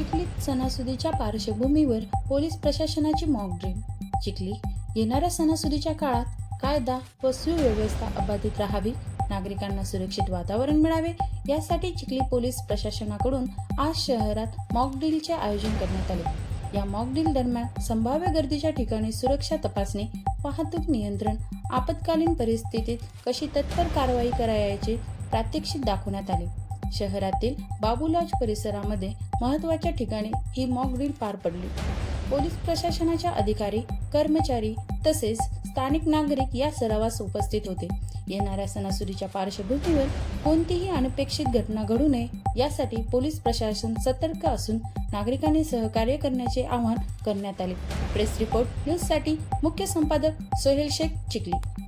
चिखलीत सणासुदीच्या पार्श्वभूमीवर पोलीस प्रशासनाची मॉक ड्रिल चिखली येणाऱ्या सणासुदीच्या काळात कायदा व सुव्यवस्था अबाधित राहावी नागरिकांना सुरक्षित वातावरण मिळावे यासाठी चिखली पोलीस प्रशासनाकडून आज शहरात मॉक ड्रिलचे आयोजन करण्यात आले. या मॉक ड्रिल दरम्यान संभाव्य गर्दीच्या ठिकाणी सुरक्षा तपासणी वाहतूक नियंत्रण आपत्कालीन परिस्थितीत कशी तत्पर कारवाई करायची प्रात्यक्षिक दाखवण्यात आले. शहरातील बाबूलॉज परिसरामध्ये महत्त्वाच्या ठिकाणी ही मॉक ड्रिल पार पडली. पोलीस प्रशासनाच्या अधिकारी कर्मचारी तसेच स्थानिक नागरिक या सरावास उपस्थित होते. येणाऱ्या सणासुदीच्या पार्श्वभूमीवर कोणतीही अनपेक्षित घटना घडू नये यासाठी पोलीस प्रशासन सतर्क असून नागरिकांनी सहकार्य करण्याचे आवाहन करण्यात आले. प्रेस रिपोर्ट न्यूजसाठी मुख्य संपादक सोहेल शेख चिखली.